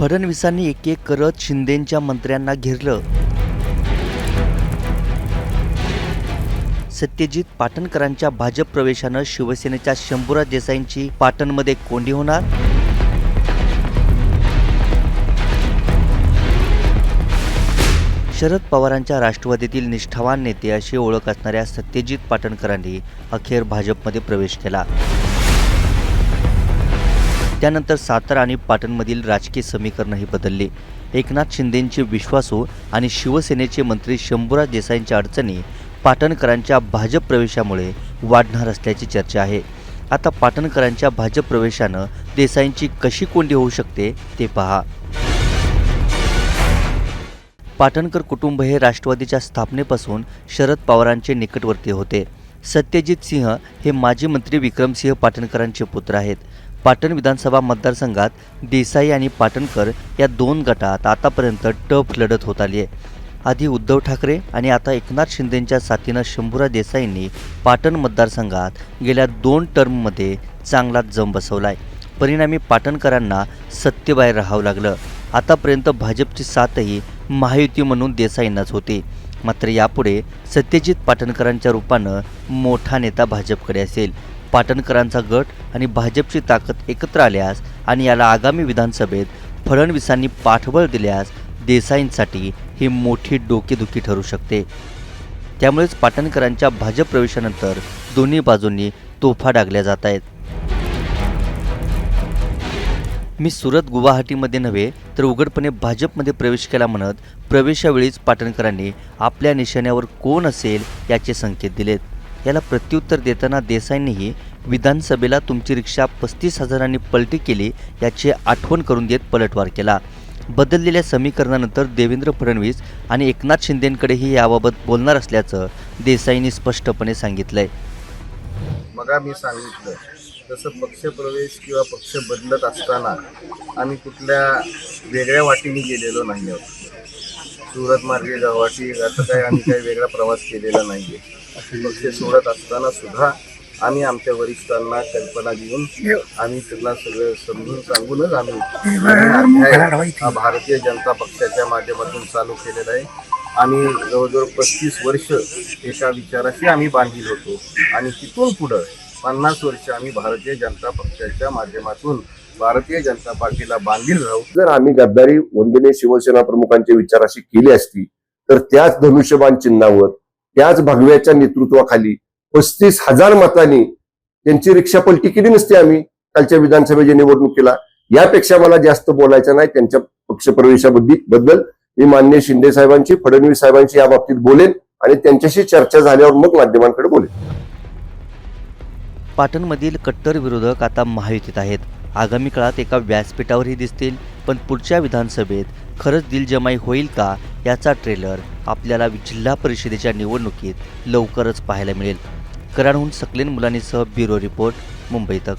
फडणवीसांनी एक एक करत शिंदेंच्या मंत्र्यांना घेरलं. सत्यजित पाटणकरांच्या भाजप प्रवेशानं शिवसेनेच्या शंभूराज देसाईंची पाटणमध्ये कोंडी होणार? शरद पवारांच्या राष्ट्रवादीतील निष्ठावान नेते अशी ओळख असणाऱ्या सत्यजित पाटणकरांनी अखेर भाजपमध्ये प्रवेश केला. त्यानंतर सातारा आणि पाटणमधील राजकीय समीकरणही बदलले. एकनाथ शिंदेंचे विश्वासू आणि शिवसेनेचे मंत्री शंभूराज देसाईंच्या अडचणी पाटणकरांच्या भाजप प्रवेशामुळे वाढणार असल्याची चर्चा आहे. आता पाटणकरांच्या भाजप प्रवेशानं देसाईंची कशी कोंडी होऊ शकते ते पहा. पाटणकर कुटुंब हे राष्ट्रवादीच्या स्थापनेपासून शरद पवारांचे निकटवर्ती होते. सत्यजित सिंह हे माजी मंत्री विक्रमसिंह पाटणकरांचे पुत्र आहेत. पाटण विधानसभा मतदारसंघात देसाई आणि पाटणकर या दोन गटात आतापर्यंत टफ लढत होत आली आहे. आधी उद्धव ठाकरे आणि आता एकनाथ शिंदेंच्या साथीनं शंभूरा देसाईंनी पाटण मतदारसंघात गेल्या दोन टर्ममध्ये चांगलाच जम बसवला आहे परिणामी पाटणकरांना सत्तेबाहेर राहावं लागलं. आतापर्यंत भाजपची साथही महायुती म्हणून देसाईंनाच होती. मात्र यापुढे सत्यजित पाटणकरांच्या रूपानं मोठा नेता भाजपकडे असेल. पाटणकरांचा गट आणि भाजपची ताकद एकत्र आल्यास आणि याला आगामी विधानसभेत फडणवीसांनी पाठबळ दिल्यास देसाईंसाठी ही मोठी डोकेदुखी ठरू शकते. त्यामुळेच पाटणकरांच्या भाजप प्रवेशानंतर दोन्ही बाजूंनी तोफा डागल्या जात आहेत. मी सुरत गुवाहाटीमध्ये नव्हे तर उघडपणे भाजपमध्ये प्रवेश केला म्हणत प्रवेशावेळीच पाटणकरांनी आपल्या निशाण्यावर कोण असेल याचे संकेत दिलेत. याला प्रत्युत्तर देताना देसाईंनीही विधानसभेला तुमची रिक्षा पस्तीस हजारांनी पलटी केली याची आठवण करून देत पलटवार केला. बदललेल्या समीकरणानंतर देवेंद्र फडणवीस आणि एकनाथ शिंदेंकडेही याबाबत बोलणार असल्याचं देसाईंनी स्पष्टपणे सांगितलंय. मगा मी सांगितलं तसं पक्षप्रवेश किंवा पक्ष बदलत असताना आम्ही कुठल्या वेगळ्या वाटीने गेलेलो नाही आहोत सुरत मार्गे वाटी असं काही आम्ही काही वेगळा प्रवास केलेला नाही आहे पक्ष सोडत असताना सुद्धा आम्ही आमच्या वरिष्ठांना कल्पना देऊन आम्ही त्यांना सगळं समजून सांगूनच आम्ही हा भारतीय जनता पक्षाच्या माध्यमातून चालू केलेला आहे. आम्ही जवळजवळ पस्तीस वर्ष एका विचाराशी आम्ही बांधील होतो. आणि तिथून पुढं पन्नास वर्ष आम्ही भारतीय जनता पक्षाच्या माध्यमातून भारतीय जनता पार्टीला बांधील राहू. जर आम्ही गद्दारी वंदनीय शिवसेना प्रमुखांच्या विचाराशी केली असती तर त्याच धनुष्यबाण चिन्हावर त्याच भगव्याच्या नेतृत्वाखाली पस्तीस हजार मतांनी त्यांची रिक्षा पलटी केली नसती आम्ही. कालच्या विधानसभेच्या निवडणुकीला यापेक्षा मला जास्त बोलायचं नाही त्यांच्या पक्षप्रवेशाबद्दल. बद्दल मी मान्य शिंदे साहेबांची फडणवीस साहेबांची या बाबतीत बोलेन आणि त्यांच्याशी चर्चा झाल्यावर मग माध्यमांकडे बोलेन. पाटणमधील कट्टर विरोधक आता महायुतीत आहेत. आगामी काळात एका व्यासपीठावरही दिसतील पण पुढच्या विधानसभेत खरंच दिलजमाई होईल का याचा ट्रेलर आपल्याला जिल्हा परिषदेच्या निवडणुकीत लवकरच पाहायला मिळेल. कराडहून सकलेन मुलांनीसह ब्युरो रिपोर्ट मुंबई तक.